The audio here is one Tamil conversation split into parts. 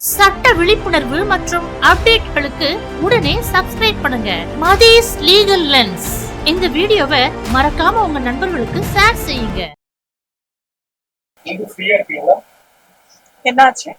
சட்ட விழிப்புணர்வு மற்றும் அப்டேட்களுக்கு உடனே சப்ஸ்கிரைப் பண்ணுங்க. மதீஸ் லீகல் லென்ஸ் இந்த வீடியோவை மறக்காம உங்க நண்பர்களுக்கு ஷேர் செய்யுங்க. என்னாச்சு?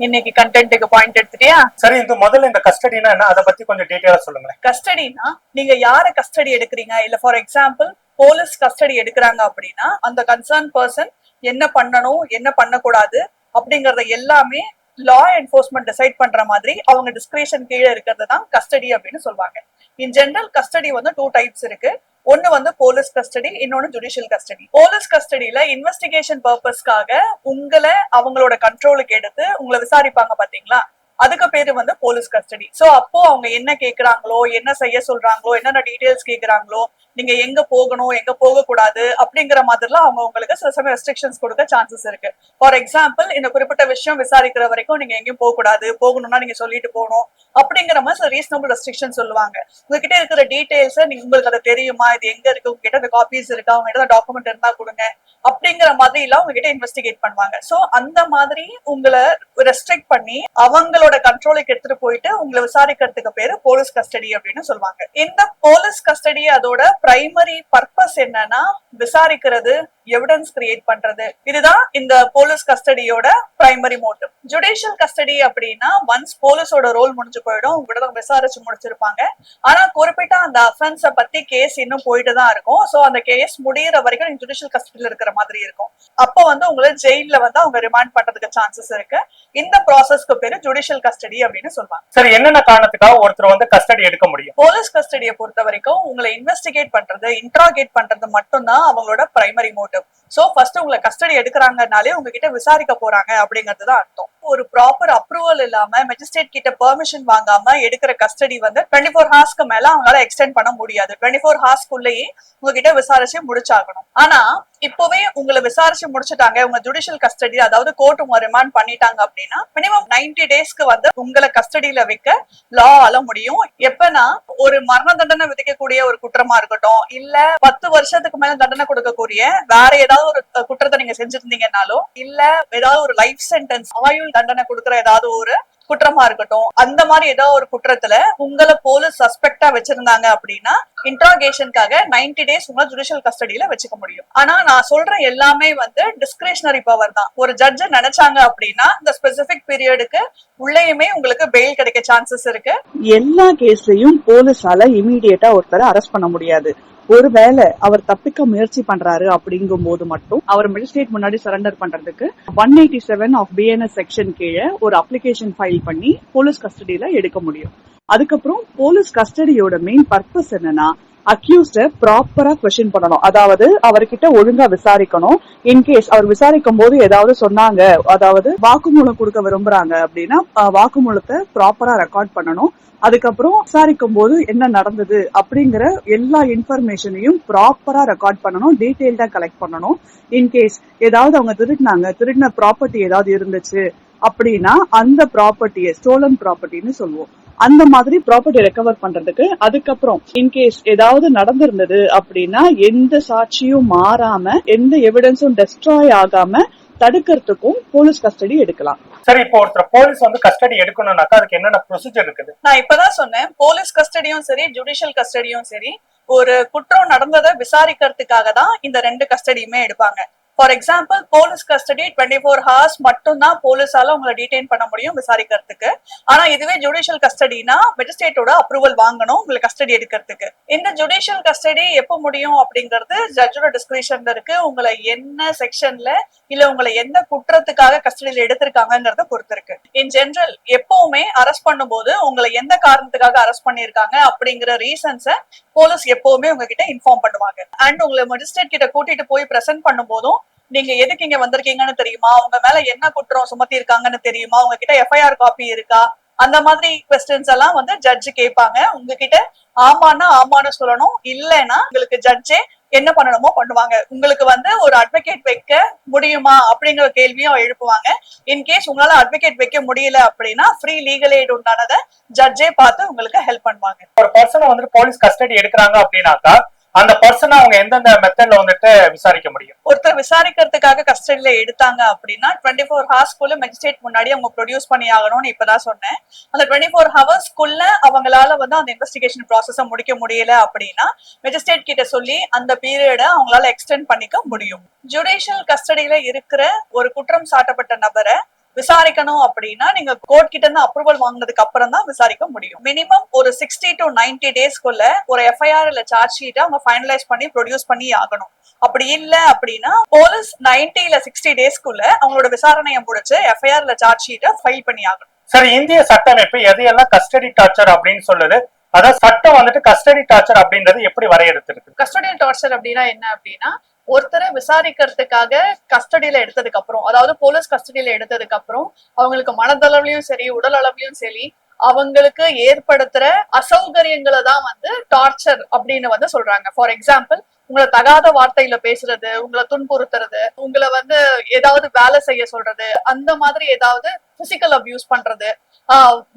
இன்னைக்கு கண்டென்ட்டுக்கு பாயிண்ட் எடுத்துட்டியா? சரி இந்த முதல்ல இந்த கஸ்டடினா என்ன? அதை பத்தி கொஞ்சம் டீட்டெயிலா சொல்லுங்களேன். கஸ்டடினா நீங்க யார கஸ்டடி எடுக்கிறீங்க? இல்ல ஃபார் எக்ஸாம்பிள் போலீஸ் கஸ்டடி எடுக்கிறாங்க அப்படின்னா அந்த கன்சர்ன் பர்சன் என்ன பண்ணணும் என்ன பண்ணக்கூடாது அப்படிங்கறத எல்லாமே லா என்ஃபோர்ஸ்மெண்ட் டிசைட் பண்ற மாதிரி அவங்க டிஸ்கிரிஷன் கீழே இருக்கிறது தான் கஸ்டடி அப்படின்னு சொல்லுவாங்க. இன் ஜெனரல் கஸ்டடி வந்து டூ டைப்ஸ் இருக்கு. ஒன்னு வந்து போலீஸ் கஸ்டடி இன்னொன்னு ஜுடிஷியல் கஸ்டடி போலீஸ் கஸ்டடியில இன்வெஸ்டிகேஷன் பர்பஸ்க்காக உங்களை அவங்களோட கண்ட்ரோலுக்கு எடுத்து உங்களை விசாரிப்பாங்க பாத்தீங்களா? அதுக்கு பேரு வந்து போலீஸ் கஸ்டடி. சோ அப்போ அவங்க என்ன கேக்குறாங்களோ என்ன செய்ய சொல்றாங்களோ என்னென்ன டீடைல்ஸ் கேக்குறாங்களோ நீங்க எங்க போகணும் எங்க போக கூடாது அப்படிங்கிற மாதிரிலாம் அவங்க உங்களுக்கு சில சமயம் ரெஸ்ட்ரிக்ஷன்ஸ் கொடுக்க சான்சஸ் இருக்கு. ஃபார் எக்ஸாம்பிள் இந்த குறிப்பிட்ட விஷயம் விசாரிக்கிற வரைக்கும் நீங்க எங்கேயும் போக கூடாது போகணும்னா நீங்க சொல்லிட்டு போகணும் அப்படிங்கிற மாதிரி சில ரீசனபிள் ரெஸ்ட்ரிக்ஷன் சொல்லுவாங்க. உங்ககிட்ட இருக்கிற டீடைல்ஸ் நீங்க உங்களுக்கு அது தெரியுமா? இது எங்க இருக்கு? உங்ககிட்ட அந்த காப்பீஸ் இருக்கா? உங்ககிட்ட டாக்குமெண்ட் இருந்தா கொடுங்க அப்படிங்கிற மாதிரி எல்லாம் உங்ககிட்ட இன்வெஸ்டிகேட் பண்ணுவாங்க. சோ அந்த மாதிரி உங்களை ரெஸ்ட்ரிக்ட் பண்ணி அவங்களோட கண்ட்ரோலுக்கு எடுத்துட்டு போயிட்டு உங்களை விசாரிக்கிறதுக்கு பேரு போலீஸ் கஸ்டடி அப்படின்னு சொல்லுவாங்க. இந்த போலீஸ் கஸ்டடி அதோட பிரைமரி பர்பஸ் என்னன்னா விசாரிக்கிறது எவிடன்ஸ் கிரியேட் பண்றது. இதுதான் இந்த போலீஸ் கஸ்டடியோட பிரைமரி மோட்டிவ் ஜுடிஷியல் கஸ்டடி அப்படின்னா ஒன்ஸ் போலீஸோட ரோல் முடிஞ்சு போயிடும் உங்ககிட்ட விசாரிச்சு முடிச்சிருப்பாங்க. ஆனா குறிப்பிட்ட அந்த அஃபென்ஸ பத்தி கேஸ் இன்னும் போயிட்டு தான் இருக்கும். சோ அந்த கேஸ் முடியிற வரைக்கும் நீங்க ஜுடிஷியல் கஸ்டடியில இருக்கிற மாதிரி இருக்கும். அப்போ வந்து உங்களை ஜெயில வந்து அவங்க ரிமாண்ட் பண்றதுக்கு சான்சஸ் இருக்கு. இந்த ப்ராசஸ்க்கு பேரு ஜுடிஷியல் கஸ்டடி அப்படின்னு சொல்லுவாங்க. சரி என்னென்ன காரணத்துக்காக ஒருத்தர் வந்து கஸ்டடி எடுக்க முடியும்? போலீஸ் கஸ்டடியை பொறுத்த வரைக்கும் உங்களை இன்வெஸ்டிகேட் பண்றது இன்ட்ராகேட் பண்றது மட்டும்தான் அவங்களோட பிரைமரி மோட்டிவ் சோ ஃபர்ஸ்ட் உங்களை கஸ்டடி எடுக்கிறாங்கனாலே உங்ககிட்ட விசாரிக்க போறாங்க அப்படிங்கிறது தான் அர்த்தம். ஒரு ப்ராப்பர் அப்ரூவல் இல்லாம மெஜிஸ்ட்ரேட் கிட்ட பெர்மிஷன் வாங்காம எடுக்கிற கஸ்டடி வந்து டுவெண்ட்டி ஃபோர் ஹார்ஸ்க்கு மேல அவங்களால எக்ஸ்டெண்ட் பண்ண முடியாது. டுவெண்ட்டி ஃபோர் ஹார்ஸ்க்குள்ளேயே உங்ககிட்ட விசாரிச்சு முடிச்சாகணும். ஆனா இப்பவே உங்களை விசாரிச்சு முடிச்சுட்டாங்க உங்க ஜுடிஷியல் கஸ்டடி அதாவது கோர்ட் உங்க ரிமாண்ட் பண்ணிட்டாங்க அப்படின்னா மினிமம் 90 டேஸ்க்கு வந்து உங்களை கஸ்டடியில வைக்க லா ஆல முடியும். எப்பனா ஒரு மரண தண்டனை விதிக்கக்கூடிய ஒரு குற்றமா இருக்கட்டும் இல்ல பத்து வருஷத்துக்கு மேல தண்டனை கொடுக்கக்கூடிய வேற வேற ஏதாவது ஒரு குற்றத்தை நீங்க செஞ்சிருந்தீங்கன்னாலும் இல்ல ஏதாவது ஒரு லைஃப் சென்டென்ஸ் ஆயுள் தண்டனை கொடுக்குற ஏதாவது ஒரு குற்றமா இருக்கட்டும் அந்த மாதிரி ஏதாவது ஒரு குற்றத்துல உங்களை போலீஸ் சஸ்பெக்டா வச்சிருந்தாங்க அப்படின்னா இன்ட்ராகேஷனுக்காக 90 டேஸ் உங்களை ஜுடிஷியல் கஸ்டடியில வச்சுக்க முடியும். ஆனா நான் சொல்ற எல்லாமே வந்து டிஸ்கிரேஷனரி பவர் தான். ஒரு ஜட்ஜ் நினைச்சாங்க அப்படின்னா இந்த ஸ்பெசிபிக் பீரியடுக்கு உள்ளேயுமே உங்களுக்கு பெயில் கிடைக்க சான்சஸ் இருக்கு. எல்லா கேஸ்லயும் போலீஸால இமீடியட்டா ஒருத்தரை அரெஸ்ட் பண்ண முடியாது. ஒருவேளை அவர் தப்பிக்க முயற்சி பண்றாரு அப்படிங்கும் போது மட்டும் அவர் மெஜிஸ்ட்ரேட் முன்னாடி சரண்டர் பண்றதுக்கு one eighty seven of BNS section கீழே ஒரு அப்ளிகேஷன் ஃபைல் பண்ணி போலீஸ் கஸ்டடியில எடுக்க முடியும். அதுக்கப்புறம் போலீஸ் கஸ்டடியோட மெயின் பர்பஸ் என்னன்னா அக்யூஸ்ட ப்ராப்பரா கொஸ்டின் பண்ணணும். அதாவது அவர்கிட்ட ஒழுங்கா விசாரிக்கணும். இன்கேஸ் அவர் விசாரிக்கும் போது ஏதாவது சொன்னாங்க அதாவது வாக்குமூலம் கொடுக்க விரும்புறாங்க அப்படின்னா வாக்குமூலத்தை ப்ராப்பரா ரெக்கார்ட் பண்ணணும். அதுக்கப்புறம் விசாரிக்கும் போது என்ன நடந்தது அப்படிங்கிற எல்லா இன்ஃபர்மேஷனையும் ப்ராப்பரா ரெக்கார்ட் பண்ணணும் டீட்டெயில்டா கலெக்ட் பண்ணணும். இன்கேஸ் ஏதாவது அவங்க திருடினாங்க திருடின ப்ராப்பர்ட்டி ஏதாவது இருந்துச்சு அப்படின்னா அந்த ப்ராப்பர்ட்டியை ஸ்டோலன் ப்ராப்பர்ட்டின்னு சொல்லுவோம். அந்த மாதிரி ப்ராப்பர்ட்டி ரெக்கவர் பண்றதுக்கு அதுக்கப்புறம் இன்கேஸ் ஏதாவது நடந்திருந்தது அப்படின்னா எந்த சாட்சியும் மாறாம எந்த எவிடன்ஸும் டெஸ்ட்ராய் ஆகாம தடுக்கிறதுக்கும் போலீஸ் கஸ்டடி எடுக்கலாம். சரி இப்போ ஒருத்தர் போலீஸ் வந்து கஸ்டடி எடுக்கணும்னாக்கா அதுக்கு என்னென்ன ப்ரொசீஜர் இருக்குது? நான் இப்பதான் சொன்னேன் போலீஸ் கஸ்டடியும் சரி ஜுடிஷியல் கஸ்டடியும் சரி ஒரு குற்றம் நடந்ததை விசாரிக்கிறதுக்காக தான் இந்த ரெண்டு கஸ்டடியுமே எடுப்பாங்க. For example police custody twenty four hours மட்டும் தான் போலீஸால உங்களை டீடைன் பண்ண முடியும் விசாரிக்கிறதுக்கு. ஆனா இதுவே ஜுடிஷியல் கஸ்டடினா மெஜிஸ்ட்ரேட்டோட அப்ரூவல் வாங்கணும் உங்களை கஸ்டடி எடுக்கிறதுக்கு. இந்த ஜுடிஷியல் கஸ்டடி எப்போ முடியும் அப்படிங்கிறது ஜட்ஜோட டிஸ்கிரிப்ஷன்ல இருக்கு. உங்களை என்ன செக்ஷன்ல இல்ல உங்களை எந்த குற்றத்துக்காக கஸ்டடியில எடுத்திருக்காங்கிறத பொறுத்து இருக்கு. இன் ஜென்ரல் எப்பவுமே அரெஸ்ட் பண்ணும்போது உங்களை எந்த காரணத்துக்காக அரெஸ்ட் பண்ணியிருக்காங்க அப்படிங்கிற ரீசன்ஸை போலீஸ் எப்பவுமே உங்ககிட்ட இன்ஃபார்ம் பண்ணுவாங்க. அண்ட் உங்களை மெஜிஸ்ட்ரேட் கிட்ட கூட்டிட்டு போய் பிரசன்ட் பண்ணும்போதும் நீங்க எதுக்கு இங்க வந்திருக்கீங்கன்னு தெரியுமா? உங்க மேல என்ன குற்றம் சுமத்தி இருக்காங்கன்னு தெரியுமா? உங்ககிட்ட எஃப்ஐஆர் காப்பி இருக்கா? அந்த மாதிரி கொஸ்டின்ஸ் எல்லாம் வந்து ஜட்ஜ் கேட்பாங்க. உங்ககிட்ட ஆமான்னா ஆமான்னு சொல்லணும். இல்லைன்னா உங்களுக்கு ஜட்ஜே என்ன பண்ணணுமோ பண்ணுவாங்க. உங்களுக்கு வந்து ஒரு அட்வொகேட் வைக்க முடியுமா? அப்படிங்கிற கேள்வியும் எழுப்புவாங்க. இன்கேஸ் உங்களால அட்வொகேட் வைக்க முடியல அப்படின்னா ஃப்ரீ லீகல் எய்ட் உண்டானதை ஜட்ஜே பார்த்து உங்களுக்கு ஹெல்ப் பண்ணுவாங்க. ஒரு பர்சனை வந்துட்டு போலீஸ் கஸ்டடி எடுக்கிறாங்க அப்படின்னாக்கா அந்த பர்சனை அவங்க எந்தெந்த மெத்தட்ல வந்துட்டு விசாரிக்க முடியும்? ஒருத்தர் விசாரிக்கிறதுக்காக கஸ்டடியில எடுத்தாங்க அப்படின்னா டுவெண்ட்டி ஃபோர் ஹவர்ஸ்க்குள்ள மெஜிஸ்ட்ரேட் முன்னாடி அவங்க ப்ரொடியூஸ் பண்ணி ஆகணும்னு இப்பதான் சொன்னேன். அந்த டுவெண்ட்டி ஃபோர் ஹவர்ஸ்க்குள்ள அவங்களால வந்து அந்த இன்வெஸ்டிகேஷன் ப்ராசஸ முடிக்க முடியல அப்படின்னா மெஜிஸ்ட்ரேட் கிட்ட சொல்லி அந்த பீரியடை அவங்களால எக்ஸ்டெண்ட் பண்ணிக்க முடியும். ஜுடிஷியல் கஸ்டடியில இருக்கிற ஒரு குற்றம் சாட்டப்பட்ட நபரை விசாரிக்கணும் அப்படின்னா நீங்க கோர்ட் கிட்ட இருந்து அப்ரூவல் வாங்கினதுக்கு அப்புறம் தான் விசாரிக்க முடியும். மினிமம் ஒரு சிக்ஸ்டி டு 90 டேஸ்க்குள்ள ஒரு எஃப்ஐஆர் இல்ல சார்ஜ் ஷீட்டை அவங்க ஃபைனலைஸ் பண்ணி ப்ரொடியூஸ் பண்ணி ஆகணும். அப்படி இல்ல அப்படின்னா போலீஸ் 90 இல்ல சிக்ஸ்டி டேஸ்க்குள்ள அவங்களோட விசாரணையை முடிச்சு எஃப்ஐஆர் இல்ல சார்ஜ் ஷீட்டை ஃபைல் பண்ணி ஆகணும். சரி இந்திய சட்டமைப்பு எதையெல்லாம் கஸ்டடி டார்ச்சர் அப்படின்னு சொல்லுது? அதாவது சட்டம் வந்துட்டு கஸ்டடி டார்ச்சர் அப்படின்றது எப்படி வரையறுத்திருக்கு? கஸ்டடியல் டார்ச்சர் அப்படின்னா என்ன அப்படின்னா ஒருத்தரை விசாரிக்கிறதுக்காக கஸ்டடியில எடுத்ததுக்கு அப்புறம் அதாவது போலீஸ் கஸ்டடியில எடுத்ததுக்கு அப்புறம் அவங்களுக்கு மனதளவுலயும் சரி உடல் அளவுலயும் சரி அவங்களுக்கு ஏற்படுத்துற அசௌகரியங்களை தான் வந்து டார்ச்சர் அப்படின்னு வந்து சொல்றாங்க. ஃபார் எக்ஸாம்பிள் உங்களை தகாத வார்த்தையில பேசுறது உங்களை துன்புறுத்துறது உங்களை வந்து ஏதாவது வேலை செய்ய சொல்றது அந்த மாதிரி ஏதாவது பிசிக்கல் அபியூஸ் பண்றது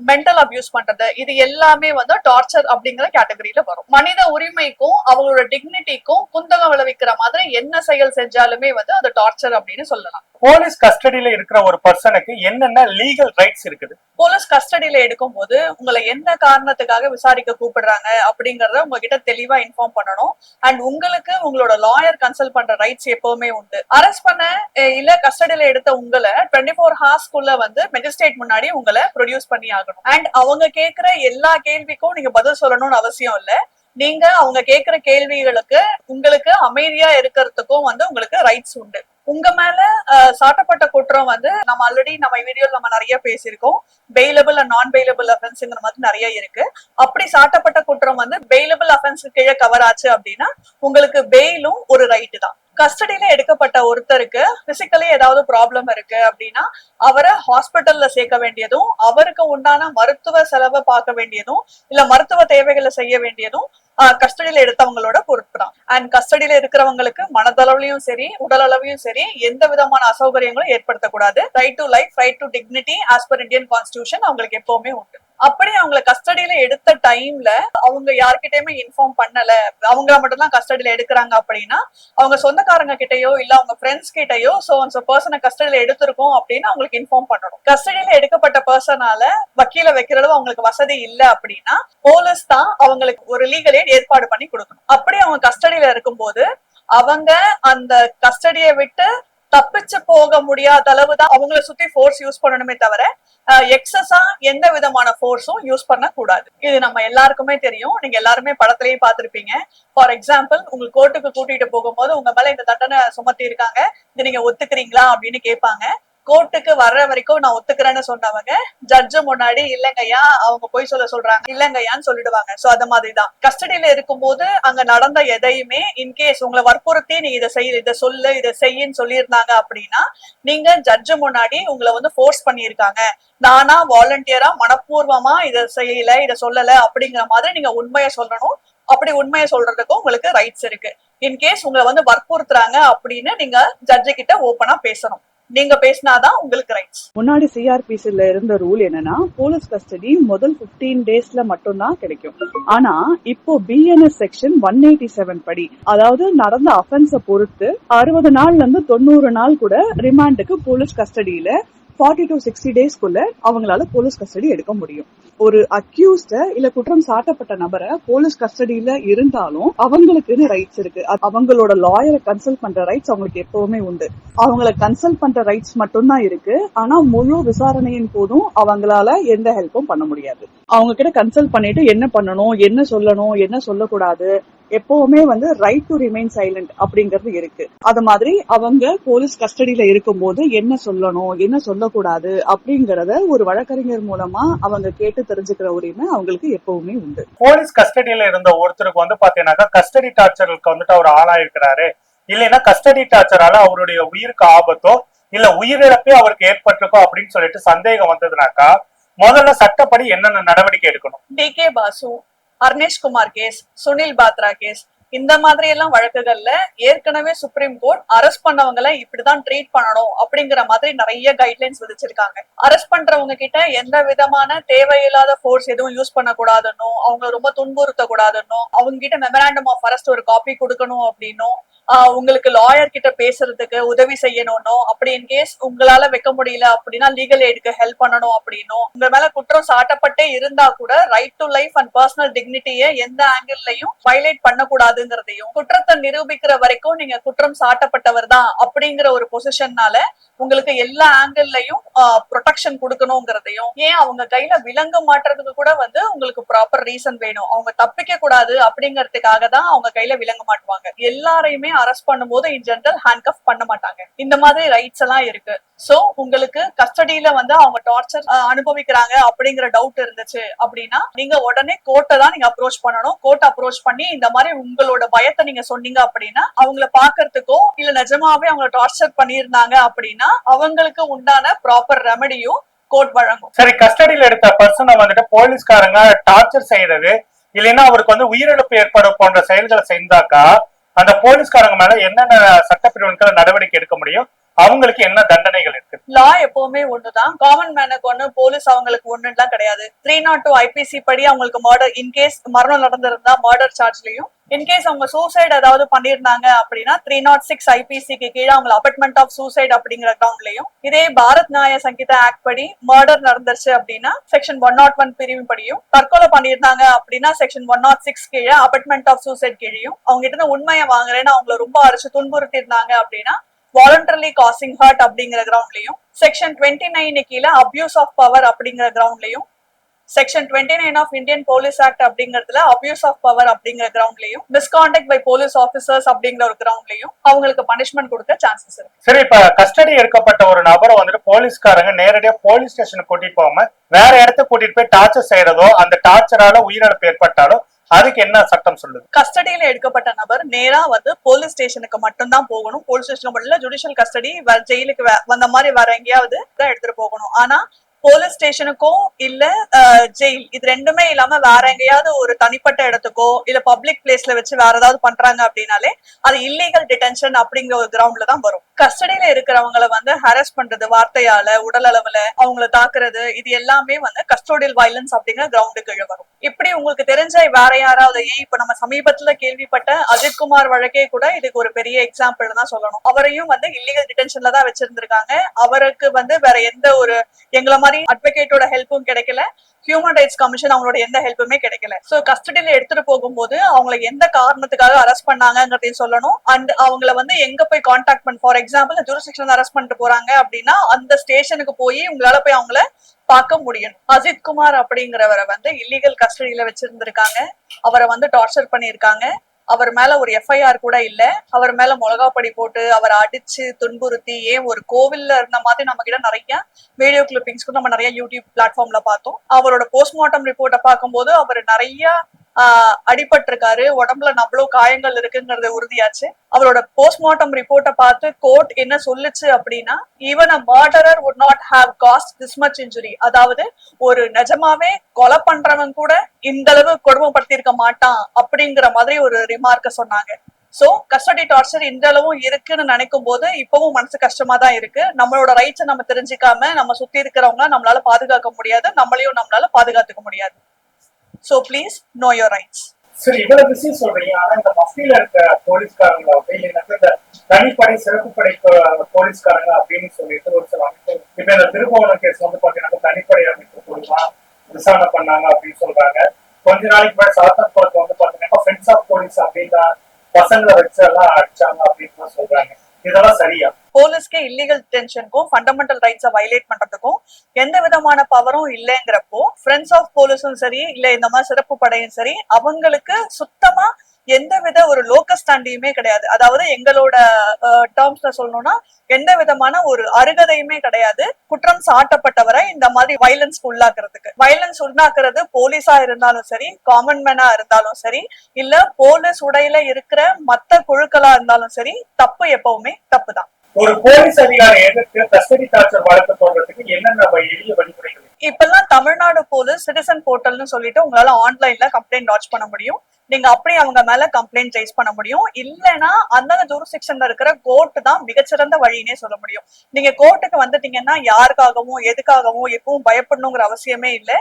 மென்டல் அபியூஸ் பண்றது இது எல்லாமே வந்து டார்ச்சர் அப்படிங்கிற கேட்டகரியில வரும். மனித உரிமைக்கும் அவங்களோட டிக்னிட்டிக்கும் குந்தகம் விளைவிக்கிற மாதிரி என்ன செயல் செஞ்சாலுமே வந்து அது டார்ச்சர் அப்படின்னு சொல்லலாம். போலீஸ் கஸ்டடியில இருக்கிற ஒரு பர்சனுக்கு என்னென்ன லீகல் ரைட்ஸ் இருக்குது? போலீஸ் கஸ்டடியில எடுக்கும் போது உங்களை என்ன காரணத்துக்காக விசாரிக்க கூப்பிடுறாங்க அப்படிங்கறத உங்ககிட்ட தெளிவா இன்ஃபார்ம் பண்ணணும். அண்ட் உங்களுக்கு உங்களோட லாயர் கன்சல்ட் பண்ற ரைட்ஸ் எப்பவுமே உண்டு. அரெஸ்ட் பண்ண இல்ல கஸ்டடியில எடுத்த உங்களை டுவெண்ட்டி ஃபோர் ஹார்ஸ்க்குள்ள வந்து மெஜிஸ்ட்ரேட் முன்னாடி உங்களை ப்ரொடியூஸ் பண்ணி ஆகணும். அண்ட் அவங்க கேக்குற எல்லா கேள்விக்கும் நீங்க பதில் சொல்லணும்னு அவசியம் இல்ல. நீங்க அவங்க கேட்கிற கேள்விகளுக்கு உங்களுக்கு அமைதியா இருக்கிறதுக்கும் வந்து உங்களுக்கு ரைட்ஸ் உண்டு. உங்க மேல சாட்டப்பட்ட குற்றம் வந்து நம்ம ஆல்ரெடி நம்ம வீடியோல நம்ம நிறைய பேசியிருக்கோம். பெயிலபிள் அண்ட் நான் பெயிலபிள் அஃபென்ஸ்ங்கிற மாதிரி நிறைய இருக்கு. அப்படி சாட்டப்பட்ட குற்றம் வந்து பெயிலபிள் அஃபென்ஸ் கீழே கவர் ஆச்சு அப்படின்னா உங்களுக்கு பெயிலும் ஒரு ரைட்டு தான். கஸ்டடியில எடுக்கப்பட்ட ஒருத்தருக்கு பிசிக்கலி ஏதாவது ப்ராப்ளம் இருக்கு அப்படின்னா அவரை ஹாஸ்பிட்டல்ல சேர்க்க வேண்டியதும் அவருக்கு உண்டான மருத்துவ செலவை பார்க்க வேண்டியதும் இல்ல மருத்துவ தேவைகளை செய்ய வேண்டியதும் கஸ்டடியில எடுத்தவங்களோட பொறுப்பு தான் அண்ட் கஸ்டடியில இருக்கிறவங்களுக்கு மனதளவுலயும் சரி உடலளவையும் சரி எந்த விதமான அசௌகரியங்களும் ஏற்படுத்தக்கூடாது. Right to life right to dignity as per Indian constitution அவங்களுக்கு எப்பவுமே உண்டு. அப்படி அவங்கள கஸ்டடியில எடுத்த டைம்ல அவங்க யார்கிட்டயுமே இன்ஃபார்ம் பண்ணல. அவங்கள மட்டும் தான் கஸ்டடியில எடுக்கிறாங்க அப்படின்னா அவங்க சொந்தக்காரங்க கிட்டயோ இல்ல அவங்க ஃப்ரெண்ட்ஸ் கிட்டயோ சோ அந்த பர்சனை கஸ்டடியில எடுத்திருக்கோம் அப்படின்னு அவங்களுக்கு இன்ஃபார்ம் பண்ணணும். கஸ்டடியில எடுக்கப்பட்ட பர்சனால வக்கீல வைக்கிற அளவு அவங்களுக்கு வசதி இல்ல அப்படின்னா போலீஸ் தான் அவங்களுக்கு ஒரு லீகல் எய்ட் ஏற்பாடு பண்ணி கொடுக்கணும். அப்படி அவங்க கஸ்டடியில இருக்கும்போது அவங்க அந்த கஸ்டடியை விட்டு தப்பிச்சு போக முடியாத அளவு தான் அவங்கள சுத்தி ஃபோர்ஸ் யூஸ் பண்ணணுமே தவிர எக்ஸஸா எந்த விதமான ஃபோர்ஸும் யூஸ் பண்ண கூடாது இது நம்ம எல்லாருக்குமே தெரியும். நீங்க எல்லாருமே படத்திலேயே பார்த்திருப்பீங்க. ஃபார் எக்ஸாம்பிள் உங்க கோர்ட்டுக்கு கூட்டிட்டு போகும்போது உங்க மேல இந்த தண்டனை சுமத்தி இருக்காங்க இது நீங்க ஒத்துக்கிறீங்களா அப்படின்னு கேட்பாங்க. கோர்ட்டுக்கு வர்ற வரைக்கும் நான் ஒத்துக்கிறேன்னு சொன்னவங்க ஜட்ஜு முன்னாடி இல்லைங்கய்யா அவங்க போய் சொல்ல சொல்றாங்க இல்லைங்கய்யான்னு சொல்லிடுவாங்க. சோ அது மாதிரிதான். கஸ்டடியில இருக்கும்போது அங்க நடந்த எதையுமே இன்கேஸ் உங்களை வற்புறுத்தி நீ இதை செய்ய இதை சொல்லு இதை செய்யுன்னு சொல்லியிருந்தாங்க அப்படின்னா நீங்க ஜட்ஜு முன்னாடி உங்களை வந்து ஃபோர்ஸ் பண்ணியிருக்காங்க. நானா வாலண்டியரா மனப்பூர்வமா இதை செய்யல இதை சொல்லல அப்படிங்கிற மாதிரி நீங்க உண்மையை சொல்லணும். அப்படி உண்மையை சொல்றதுக்கும் உங்களுக்கு ரைட்ஸ் இருக்கு. இன்கேஸ் உங்களை வந்து வற்புறுத்துறாங்க அப்படின்னு நீங்க ஜட்ஜு கிட்ட ஓப்பனா பேசணும். நீங்க பேசினாதான் உங்களுக்கு ரைட்ஸ் முன்னாடி சிஆர்பிசில இருந்த ரூல் என்னன்னா போலீஸ் கஸ்டடி முதல் 15 டேஸ்ல மட்டும்தான் கிடைக்கும். ஆனா இப்போ BNS section one eighty seven படி அதாவது நடந்த அஃபென்ஸ பொறுத்து அறுபது நாள்ல இருந்து தொண்ணூறு நாள் கூட ரிமாண்டுக்கு போலீஸ் கஸ்டடியில ஃபார்ட்டி டு சிக்ஸ்டி டேஸ்க்குள்ள அவங்களால போலீஸ் கஸ்டடி எடுக்க முடியும். ஒரு அக்யூஸ்ட இல்ல குற்றம் சாட்டப்பட்ட நபரை போலீஸ் கஸ்டடியில இருந்தாலும் அவங்களுக்குன்னு ரைட்ஸ் இருக்கு. அவங்களோட லாயரை கன்சல்ட் பண்ற ரைட்ஸ் அவங்களுக்கு எப்பவுமே உண்டு. அவங்கள கன்சல்ட் பண்ற ரைட்ஸ் மட்டும்தான் இருக்கு. ஆனா முழு விசாரணையின் போதும் அவங்களால எந்த ஹெல்ப்பும் பண்ண முடியாது. அவங்க கிட்ட கன்சல்ட் பண்ணிட்டு என்ன பண்ணணும் என்ன சொல்லணும் என்ன சொல்லக்கூடாது எப்பவுமே வந்து ரைட் டு ரிமைன் சைலண்ட் அப்படிங்கிறது இருக்கு. அது மாதிரி அவங்க போலீஸ் கஸ்டடியில இருக்கும்போது என்ன சொல்லணும் என்ன சொல்லக்கூடாது அப்படிங்கறத ஒரு வழக்கறிஞர் மூலமா அவங்க கேட்டு தெரிஞ்சுக்கிற உரிமை அவங்களுக்கு எப்பவுமே உண்டு. போலீஸ் கஸ்டடியில இருந்த ஒருத்தருக்கு வந்து பாத்தீங்கன்னாக்கா கஸ்டடி டார்ச்சருக்கு வந்துட்டு அவர் ஆளாயிருக்கிறாரு. இல்லைன்னா கஸ்டடி டார்ச்சரால அவருடைய உயிருக்கு ஆபத்தோ இல்ல உயிரிழப்பே அவருக்கு ஏற்பட்டிருக்கோ அப்படின்னு சொல்லிட்டு சந்தேகம் வந்ததுனாக்கா முதல்ல சட்டப்படி என்னென்ன நடவடிக்கை எடுக்கணும்? D K Basu Arnesh Kumar case Sunil Batra case இந்த மாதிரி எல்லாம் வழக்குகள்ல ஏற்கனவே சுப்ரீம் கோர்ட் அரெஸ்ட் பண்ணவங்களை இப்படிதான் ட்ரீட் பண்ணணும் அப்படிங்கிற மாதிரி நிறைய கைட்லைன்ஸ் விதிச்சிருக்காங்க. அரெஸ்ட் பண்றவங்க கிட்ட எந்த விதமான தேவையில்லாத ஃபோர்ஸ் எதுவும் யூஸ் பண்ணக்கூடாதுன்னும் அவங்க ரொம்ப துன்புறுத்த கூடாதுன்னும் அவங்க கிட்ட மெமராண்டம் ஆஃப் அரெஸ்ட் ஒரு காப்பி கொடுக்கணும் அப்படின்னும் உங்களுக்கு லாயர் கிட்ட பேசுறதுக்கு உதவி செய்யணும்னோ அப்படி இன் கேஸ் உங்களால வைக்க முடியல அப்படின்னா லீகல் எய்டுக்கு ஹெல்ப் பண்ணணும் அப்படின்னும் உங்க மேல குற்றம் சாட்டப்பட்டே இருந்தா கூட right to life and personal டிக்னிட்டியை எந்த ஆங்கிள்லயும் வயலேட் பண்ணக்கூடாதுங்கிறதையும் குற்றத்தை நிரூபிக்கிற வரைக்கும் நீங்க குற்றம் சாட்டப்பட்டவர் தான் அப்படிங்கிற ஒரு பொசிஷன்னால உங்களுக்கு எல்லா ஆங்கிள்லயும் ப்ரொடெக்ஷன் கொடுக்கணுங்கிறதையும் ஏன் அவங்க கையில விலங்க மாட்டுறதுக்கு கூட வந்து உங்களுக்கு ப்ராப்பர் ரீசன் வேணும். அவங்க தப்பிக்க கூடாது அப்படிங்கறதுக்காக தான் அவங்க கையில விலங்க மாட்டுவாங்க. எல்லாரையுமே அரெஸ்ட் பண்ணும்போது இன் ஜென்ரல் ஹேண்ட் பண்ண மாட்டாங்க. இந்த மாதிரி ரைட்ஸ் எல்லாம் இருக்கு. சோ உங்களுக்கு கஸ்டடியில வந்து அவங்க டார்ச்சர் அனுபவிக்கிறாங்க அப்படிங்கிற டவுட் இருந்துச்சு அப்படின்னா நீங்க உடனே கோர்ட்டை தான் நீங்க அப்ரோச் பண்ணணும். கோர்ட் அப்ரோச் பண்ணி இந்த மாதிரி உங்களோட பயத்தை நீங்க சொன்னீங்க அப்படின்னா அவங்கள பாக்குறதுக்கோ இல்ல நிஜமாவே அவங்கள டார்ச்சர் பண்ணியிருந்தாங்க அப்படின்னா அவங்களுக்கு உண்டான ப்ராப்பர் ரெமடியும் கோர்ட் வழங்கும். சரி கஸ்டடியில எடுத்த பர்சனை வந்துட்டு போலீஸ்காரங்க டார்ச்சர் செய்யறது இல்லைன்னா அவருக்கு வந்து உயிரிழப்பு ஏற்படும் போன்ற செயல்களை செய்தாக்கா அந்த போலீஸ்காரங்க மேல என்னென்ன சட்டப்பிரிவுகளை நடவடிக்கை எடுக்க முடியும்? அவங்களுக்கு என்ன தண்டனைகள் இருக்கு? லா எப்பவுமே ஒண்ணுதான். காமன் மேனுக்கு ஒண்ணு போலீஸ் அவங்களுக்கு ஒண்ணுலாம் கிடையாது. த்ரீ நாட் டூ ஐபிசி படி அவங்களுக்கு மர்டர் இன்கேஸ் மரணம் நடந்திருந்தா மர்டர் சார்ஜ்லயும் இன்கேஸ் அவங்க சூசைட் ஏதாவது பண்ணிருந்தாங்க அப்படின்னா த்ரீ நாட் சிக்ஸ் ஐபிசிக்கு கீழே அவங்க அபார்ட்மெண்ட் ஆஃப் சூசைட் அப்படிங்கிற கவுண்ட்லயும் இதே பாரத் நியாய சங்கீதா ஆக்ட் படி மர்டர் நடந்துருச்சு அப்படின்னா செக்ஷன் ஒன் நாட் ஒன் பிரிவு படியும் தற்கொலை பண்ணியிருந்தாங்க அப்படின்னா செக்ஷன் ஒன் நாட் சிக்ஸ் கீழே அபார்ட்மெண்ட் ஆஃப் சூசைட் கீழையும் அவங்க கிட்ட இருந்து உண்மையை வாங்குறேன்னு அவங்கள ரொம்ப அரைச்சு துன்புறுத்தி இருந்தாங்க அப்படின்னா வாலண்டர்லி காசிங் ஹர்ட் அப்படிங்கிற கிரவுண்ட்லயும் செக்ஷன் டுவெண்ட்டி நைன் கீழே அபியூஸ் ஆஃப் பவர் அப்படிங்கிற கிரவுண்ட்லயும் section twenty nine of Indian police act அப்படிங்கறதுல அபியூஸ் ஆஃப் பவர் அப்படிங்கிற கிரவுண்ட்லயும் மிஸ்கான்டக்ட் பை போலீஸ் ஆஃபீஸர்ஸ் அப்படிங்கிற ஒரு கிரவுண்ட்லயும் அவங்களுக்கு பனிஷ்மெண்ட் கொடுக்க சான்சஸ் இருக்கு. சரி இப்ப கஸ்டடி எடுக்கப்பட்ட ஒரு நபரை வந்துட்டு போலீஸ்காரங்க நேரடியா போலீஸ் ஸ்டேஷனுக்கு கூட்டிட்டு போகாம வேற இடத்த கூட்டிட்டு போய் டார்ச்சர் செய்யறதோ அந்த டார்ச்சரால உயிரிழப்பு ஏற்பட்டாலோ அதுக்கு என்ன சட்டம் சொல்லுது? கஸ்டடியில எடுக்கப்பட்ட நபர் நேரா வந்து போலீஸ் ஸ்டேஷனுக்கு மட்டும்தான் போகணும். போலீஸ் ஸ்டேஷனுக்கு மட்டும் இல்ல ஜுடிஷியல் கஸ்டடி ஜெயிலுக்கு வே- வந்த மாதிரி வேற எங்கேயாவது தான் எடுத்துட்டு போகணும். ஆனா போலீஸ் ஸ்டேஷனுக்கும் இல்ல ஜெயில் இது ரெண்டுமே இல்லாம வேற எங்கேயாவது ஒரு தனிப்பட்ட இடத்துக்கோ இல்ல பப்ளிக் பிளேஸ்ல வச்சு வேற ஏதாவது பண்றாங்க அப்படின்னாலே அது இல்லீகல் டிடென்ஷன் அப்படிங்கிற ஒரு கிரவுண்ட்ல தான் வரும். கஸ்டடியில இருக்கிறவங்கள வந்து ஹராஸ் பண்றது வார்த்தையால உடல் அளவுல அவங்கள தாக்குறது இது எல்லாமே வந்து கஸ்டோடியல் வயலன்ஸ் அப்படிங்கிற கிரவுண்டு கீழே வரும். இப்படி உங்களுக்கு தெரிஞ்ச வேற யாராவது ஏன் இப்ப நம்ம சமீபத்துல கேள்விப்பட்ட அஜித் குமார் வழக்கே கூட இதுக்கு ஒரு பெரிய எக்ஸாம்பிள் தான் சொல்லணும். அவரையும் வந்து இல்லீகல் டிடென்ஷன்ல தான் வச்சிருந்திருக்காங்க. அவருக்கு வந்து வேற எந்த ஒரு எங்களை மாதிரி அட்வொகேட்டோட ஹெல்ப்பும் கிடைக்கல. ஹியூமன் ரைட்ஸ் கமிஷன் அவங்களோட எந்த ஹெல்ப்புமே கிடைக்கல. சோ கஸ்டடியில எடுத்துட்டு போகும்போது அவங்கள எந்த காரணத்துக்காக அரெஸ்ட் பண்ணாங்கங்கிறதையும் சொல்லணும். அண்ட் அவங்கள வந்து எங்க போய் கான்டாக்ட் பண்ண ஃபார் எக்ஸாம்பிள் ஜூரிஸ்டிக்ஷன் அரெஸ்ட் பண்ணிட்டு போறாங்க அப்படின்னா அந்த ஸ்டேஷனுக்கு போய் உங்களால போய் அவங்கள பார்க்க முடியும். அஜித் குமார் அப்படிங்கிறவரை வந்து இல்லீகல் கஸ்டடியில வச்சிருந்திருக்காங்க. அவரை வந்து டார்ச்சர் பண்ணியிருக்காங்க. அவர் மேல ஒரு எஃப்ஐஆர் கூட இல்ல. அவர் மேல மிளகாப்படி போட்டு அவரை அடிச்சு துன்புறுத்தி ஏன் ஒரு கோவில்ல இருந்த மாதிரி நம்ம கிட்ட நிறைய வீடியோ கிளிப்பிங்ஸ் கூட நம்ம நிறைய யூடியூப் பிளாட்ஃபார்ம்ல பார்த்தோம். அவரோட போஸ்ட்மார்ட்டம் ரிப்போர்ட்டை பார்க்கும்போது அவர் நிறைய ஆஹ் அடிபட்டிருக்காரு. உடம்புல நம்மளும் காயங்கள் இருக்குங்கிறது உறுதியாச்சு. அவரோட போஸ்ட்மார்ட்டம் ரிப்போர்ட்டை பார்த்து கோர்ட் என்ன சொல்லுச்சு அப்படின்னா even a murderer would not have caused this much injury அதாவது ஒரு நிஜமாவே கொலை பண்றவன் கூட இந்த அளவு கொடுமைப்படுத்தியிருக்க மாட்டான் அப்படிங்கிற மாதிரி ஒரு ரிமார்க்க சொன்னாங்க. சோ கஸ்டடி டார்ச்சர் இந்த அளவும் இருக்குன்னு நினைக்கும் போது இப்பவும் மனசு கஷ்டமா தான் இருக்கு. நம்மளோட ரைட்ஸை நம்ம தெரிஞ்சுக்காம நம்ம சுத்தி இருக்கிறவங்க நம்மளால பாதுகாக்க முடியாது. நம்மளையும் நம்மளால பாதுகாத்துக்க முடியாது. So please know your rights சரி இவ்வளவு விஷயம் சொல்றீங்க. ஆனா இந்த மஃபில இருக்க போலீஸ்காரங்க அப்படின்னு இந்த தனிப்படை சிறப்பு படை போலீஸ்காரங்க அப்படின்னு சொல்லிட்டு ஒரு சில அமைப்பு இப்ப இந்த திருபுவனம் கேஸ் வந்து பாத்தீங்கன்னா தனிப்படை அமைப்பு மூலமா விசாரணை பண்ணாங்க அப்படின்னு சொல்றாங்க. கொஞ்ச நாளைக்கு முன்னாடி சாத்தன்குளத்து வந்து பாத்தீங்கன்னா ஃப்ரெண்ட்ஸ் ஆஃப் போலீஸ் அப்படின்னு பசங்களை வச்சு எல்லாம் அடிச்சாங்க அப்படின்னு சொல்றாங்க. இதெல்லாம் சரியா? போலீஸ்க்கே இல்லீகல் டென்ஷனுக்கும் ஃபண்டமெண்டல் ரைட்ஸை வயலேட் பண்றதுக்கும் எந்த விதமான பவரும் இல்லைங்கிறப்போ ஃப்ரெண்ட்ஸ் ஆஃப் போலீஸும் சரி இல்ல இந்த மாதிரி சிறப்பு படையும் சரி அவங்களுக்கு சுத்தமா எந்த வித ஒரு லோக்கஸ் ஸ்டாண்டியுமே கிடையாது. அதாவது எங்களோட டேர்ம்ஸ்ல சொல்லணும்னா எந்த விதமான ஒரு அருகதையுமே கிடையாது. குற்றம் சாட்டப்பட்டவரை இந்த மாதிரி வயலன்ஸ் உள்ளாக்குறதுக்கு. வயலன்ஸ் உள்ளாக்குறது போலீஸா இருந்தாலும் சரி காமன் மேனா இருந்தாலும் சரி இல்ல போலீஸ் உடையில இருக்கிற மத்த குழுக்களா இருந்தாலும் சரி தப்பு எப்பவுமே தப்பு தான் ஒரு போலீஸ் அதிகாரி எதிர்த்து கஸ்டடி டார்ச்சர் வழக்கு போடுறதுக்கு என்னென்ன எளிய வழிமுறைகள் இப்பெல்லாம் தமிழ்நாடு போலீஸ் சிட்டிசன் போர்ட்டல்னு சொல்லிட்டு உங்களால ஆன்லைன்ல கம்ப்ளைண்ட் லாட்ச் பண்ண முடியும். நீங்க அப்படி அவங்க மேல கம்ப்ளைண்ட் ரைஸ் பண்ண முடியும். இல்லைன்னா அந்தந்த ஜூரிஸ்டிக்ஷன்ல இருக்கிற கோர்ட் தான் மிகச்சிறந்த வழினே சொல்ல முடியும். நீங்க கோர்ட்டுக்கு வந்துட்டீங்கன்னா யாருக்காகவும் எதுக்காகவும் எப்பவும் பயப்படணுங்கிற அவசியமே இல்லை.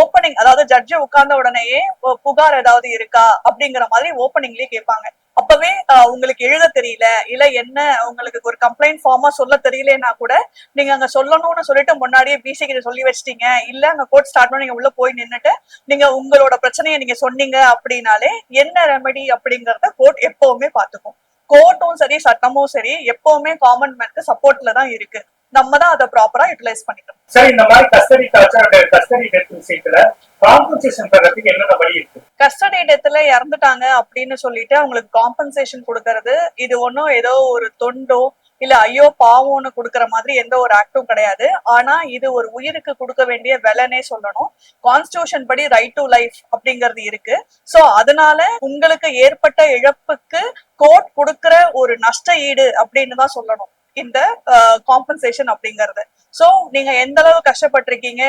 ஓப்பனிங் அதாவது ஜட்ஜு உட்கார்ந்த உடனேயே புகார் ஏதாவது இருக்கா அப்படிங்கிற மாதிரி ஓப்பனிங்லயே கேட்பாங்க. அப்பவே உங்களுக்கு எழுத தெரியல இல்ல என்ன உங்களுக்கு ஒரு கம்ப்ளைண்ட் ஃபார்மா சொல்ல தெரியலன்னா கூட நீங்க அங்க சொல்லணும்னு சொல்லிட்டு முன்னாடியே பிசி கிட்ட சொல்லி வச்சிட்டீங்க. இல்ல அங்க கோர்ட் ஸ்டார்ட் பண்ணி நீங்க உள்ள போய் நின்னுட்டு நீங்க உங்களோட பிரச்சனையை நீங்க சொன்னீங்க அப்படின்னாலே என்ன ரெமெடி அப்படிங்கறத கோர்ட் எப்பவுமே பாத்துக்கும் கோர்ட்டும் சரி சட்டமும் சரி எப்பவுமே காமன் மேனுக்கு சப்போர்ட்ல தான் இருக்கு. நம்ம தான் அதை ப்ராப்பரா யூட்டிலைஸ் பண்ணிக்கணும். சரி இந்த மாதிரி கஸ்டடி டார்ச்சர் கஸ்டடி டெத் விஷயத்துல காம்பன்சேஷன் தரத்துக்கு என்னென்ன வழி இருக்கு? கஸ்டடி டெத்ல இறந்துட்டாங்க அப்படின்னு சொல்லிட்டு அவங்களுக்கு காம்பன்சேஷன் கொடுக்கறது இது ஒன்றும் ஏதோ ஒரு தொண்டோ இல்ல ஐயோ பாவம்னு கொடுக்கற மாதிரி எந்த ஒரு ஆக்டும் கிடையாது. ஆனா இது ஒரு உயிருக்கு கொடுக்க வேண்டிய விலைனே சொல்லணும். கான்ஸ்டியூஷன் படி ரைட் டு லைஃப் அப்படிங்கிறது இருக்கு. சோ அதனால உங்களுக்கு ஏற்பட்ட இழப்புக்கு கோர்ட் கொடுக்கிற ஒரு நஷ்ட ஈடு அப்படின்னு தான் சொல்லணும். இந்த காம்பன்சேஷன் அப்படிங்கறது. சோ நீங்க எந்த அளவு கஷ்டப்பட்டிருக்கீங்க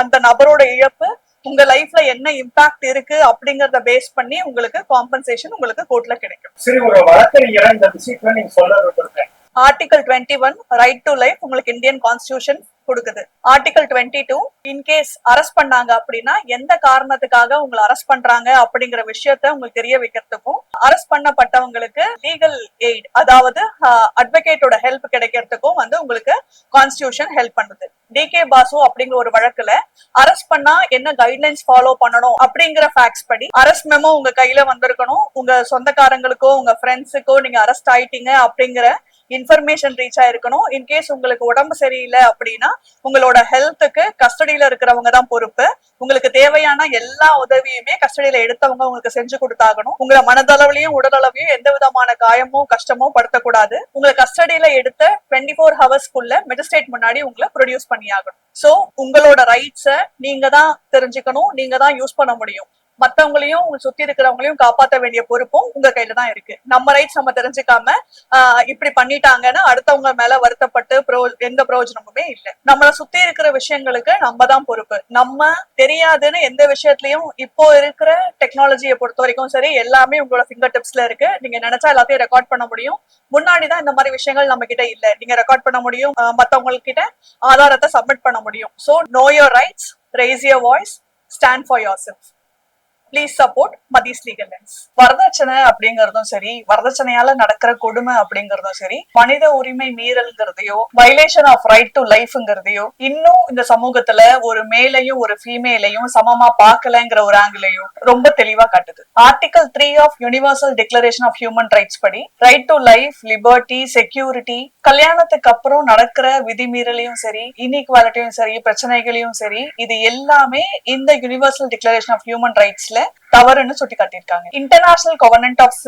அந்த நபரோட இழப்பு உங்க லைஃப்ல என்ன இம்பாக்ட் இருக்கு அப்படிங்கறத பேஸ் பண்ணி உங்களுக்கு காம்பன்சேஷன் உங்களுக்கு கோர்ட்ல கிடைக்கும். சரி ஒரு வழக்கறிஞரா இந்த விஷயத்துல நீங்க சொல்ல விட்டுருக்கேன் article twenty one right to life உங்களுக்கு இந்தியன் கான்ஸ்டியூஷன் கொடுக்குது. Article twenty two in case arrest பண்ணாங்க அப்படின்னா எந்த காரணத்துக்காக உங்களை அரெஸ்ட் பண்றாங்க அப்படிங்கிற விஷயத்த உங்களுக்கு தெரிய வைக்கிறதுக்கும் அரெஸ்ட் பண்ணப்பட்டவங்களுக்கு லீகல் எய்ட் அதாவது அட்வொகேட்டோட ஹெல்ப் கிடைக்கிறதுக்கும் வந்து உங்களுக்கு கான்ஸ்டியூஷன் ஹெல்ப் பண்ணுது. டிகே பாசு அப்படிங்கிற ஒரு வழக்குல அரெஸ்ட் பண்ணா என்ன கைட்லைன்ஸ் ஃபாலோ பண்ணணும் அப்படிங்கிற ஃபேக்ட்ஸ் படி அரெஸ்ட் மெமோ உங்க கையில வந்திருக்கணும். உங்க சொந்தக்காரங்களுக்கோ உங்க ஃப்ரெண்ட்ஸுக்கோ நீங்க அரெஸ்ட் ஆயிட்டீங்க அப்படிங்கிற இன்ஃபர்மேஷன் ரீச் ஆயிருக்கணும். இன்கேஸ் உங்களுக்கு உடம்பு சரியில்லை அப்படின்னா உங்களோட ஹெல்த்துக்கு கஸ்டடியில இருக்கிறவங்க தான் பொறுப்பு. உங்களுக்கு தேவையான எல்லா உதவியுமே கஸ்டடியில எடுத்தவங்க உங்களுக்கு செஞ்சு கொடுத்தாகணும். உங்களை மனதளவுலயும் உடலளவையும் எந்த விதமான காயமோ கஷ்டமோ படுத்தக்கூடாது. உங்களை கஸ்டடியில எடுத்த டுவெண்ட்டி ஃபோர் ஹவர்ஸ்க்குள்ள மெஜிஸ்ட்ரேட் முன்னாடி உங்களை ப்ரொடியூஸ் பண்ணியாகணும். சோ உங்களோட ரைட்ஸை நீங்க தான் தெரிஞ்சுக்கணும். நீங்க தான் யூஸ் பண்ண முடியும். மத்தவங்களையும் உங்க சுத்தி இருக்கிறவங்களையும் காப்பாத்த வேண்டிய பொறுப்பும் உங்க கையில தான் இருக்கு. நம்ம ரைட்ஸ் நம்ம தெரிஞ்சுக்காம ஆஹ் இப்படி பண்ணிட்டாங்கன்னா அடுத்தவங்க மேல வருத்தப்பட்டு பிரோ எந்த பிரயோஜனமுமே இல்லை. நம்மள சுத்தி இருக்கிற விஷயங்களுக்கு நம்ம தான் பொறுப்பு. நம்ம தெரியாதுன்னு எந்த விஷயத்துலயும் இப்போ இருக்கிற டெக்னாலஜியை பொறுத்த வரைக்கும் சரி எல்லாமே உங்களோட ஃபிங்கர் டிப்ஸ்ல இருக்கு. நீங்க நினைச்சா எல்லாத்தையும் ரெக்கார்ட் பண்ண முடியும். முன்னாடி தான் இந்த மாதிரி விஷயங்கள் நம்ம கிட்ட இல்ல. நீங்க ரெக்கார்ட் பண்ண முடியும். மத்தவங்ககிட்ட மத்தவங்க கிட்ட ஆதாரத்தை சப்மிட் பண்ண முடியும். So know your rights raise your voice stand for yourself please support Mathi's legal lens வரதட்சணை அப்படிங்கறதும் சரி வரதட்சணையால நடக்கிற கொடுமை அப்படிங்கறதும் சரி மனித உரிமை மீறல்ங்கிறதையோ வைலேஷன் ஆஃப் ரைட் டு லைஃப்ங்கிறதையோ இன்னும் இந்த சமூகத்துல ஒரு மேலையும் ஒரு ஃபீமேலையும் சமமா பார்க்கலங்கிற ஒரு ஆங்கிலையும் ரொம்ப தெளிவா காட்டுது. Article three of universal declaration of human rights படி right to life liberty security கல்யாணத்துக்கு அப்புறம் நடக்கிற விதிமீறலையும் சரி இன்இக்வாலிட்டியும் சரி பிரச்சனைகளையும் சரி இது எல்லாமே இந்த யூனிவர்சல் டிக்ளரேஷன் ஆஃப் ஹியூமன் ரைட்ஸ்ல தவறுன்னு சுட்டி காட்டியிருக்காங்க இன்டர்நேஷனல் கவர்னன்ட் ஆஃப்